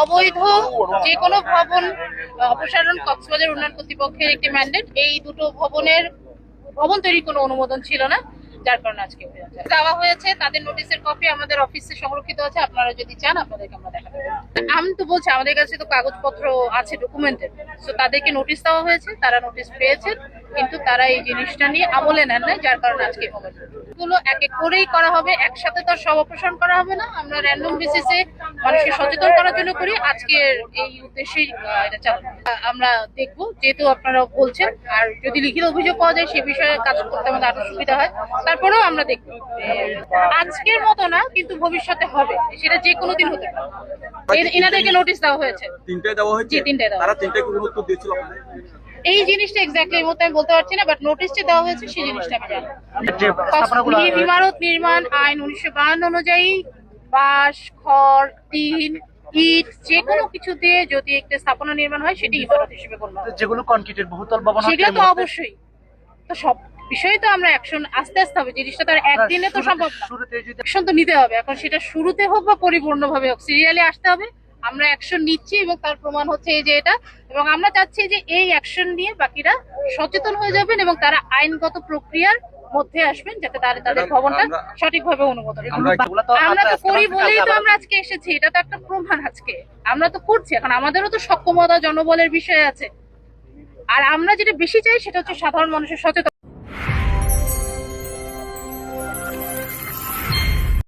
অবৈধ যে কোনো ভবন অপসারণ কক্সবাজার উন্নয়ন কর্তৃপক্ষের একটি ম্যান্ডেট এই দুটো ভবনের, ভবন তৈরির কোনো অনুমোদন ছিল না, যার কারণে আজকে দেওয়া হয়েছে, তাদের নোটিশের কপি আমাদের অফিসে সংরক্ষিত আছে, আপনারা যদি চান, আপনাদেরকে আমরা পারি। আমি তো বলছি, আমাদের কাছে তো কাগজপত্র আছে ডকুমেন্টেড তো তাদেরকে নোটিশ দেওয়া হয়েছে, তারা নোটিশ পেয়েছেন কিন্তু তারা এই জিনিসটা নিয়ে আমলে নেন নাই যার কারণে আজকে হবে গুলো এক এক করেই করা হবে একসাথে তো আর সব অপসারণ করা হবে না। আমরা র্যান্ডম বেসিসে মানুষকে সচেতন করার জন্য করি আজকের এই উদ্দেশ্যেই এটা চালানো আমরা দেখব যেহেতু আপনারা বলছেন আর যদি লিখিত অভিযোগ পাওয়া যায় সে বিষয়ে কাজ করতে আমাদের আরও সুবিধা হয়। তারপরেও আমরা দেখব আজকের মতো না কিন্তু ভবিষ্যতে হবে। সেটা যে কোনো দিন হতে পারে। এনাদেরকে নোটিশ দেওয়া হয়েছে। তিনটায় দেওয়া হয়েছে? তিনটায় দেওয়া তারা তিনটায় উত্তর দিয়েছিল আপনাদের? এই জিনিসটা এক্স্যাক্টলি এই মুহূর্তে আমি বলতে পারছি না বাট নোটিশটা দেওয়া হয়েছে সেই জিনিসটা আমি জানি। যে ইমারত নির্মাণ আইন উনিশশো বাহান্ন অনুযায়ী বাঁশ খড় টিন ইট যে কোনো কিছু দিয়ে যদি একটা স্থাপনা নির্মাণ হয় সেটি ইমারত হিসেবে গণ্য যেগুলো কনক্রিটের বহুতল ভবন সেগুলো তো অবশ্যই। তো সব বিষয়ে তো আমরা অ্যাকশন আস্তে আস্তে হবে জিনিসটা তো আর একদিনে তো সম্ভব না। অ্যাকশন তো নিতে হবে এখন সেটা শুরুতে হোক বা পরিপূর্ণভাবে হোক সিরিয়ালি আসতে হবে। আমরা অ্যাকশন নিচ্ছি এবং তার প্রমাণ হচ্ছে এই যে এটা। এবং আমরা চাচ্ছি যে এই অ্যাকশন নিয়ে বাকিরা সচেতন হয়ে যাবেন এবং তারা আইনগত প্রক্রিয়ার মধ্যে আসবেন যাতে তারা তাদের ভবনটা সঠিকভাবে অনুমোদন আমরা তো আমরা তো আস্তে করি বলেই তো আমরা আজকে এসেছি এটা তো একটা প্রমাণ আজকে। আমরা তো করছি এখন আমাদেরও তো সক্ষমতা জনবলের বিষয় আছে। আর আমরা যেটা বেশি চাই সেটা হচ্ছে সাধারণ মানুষের সচেতন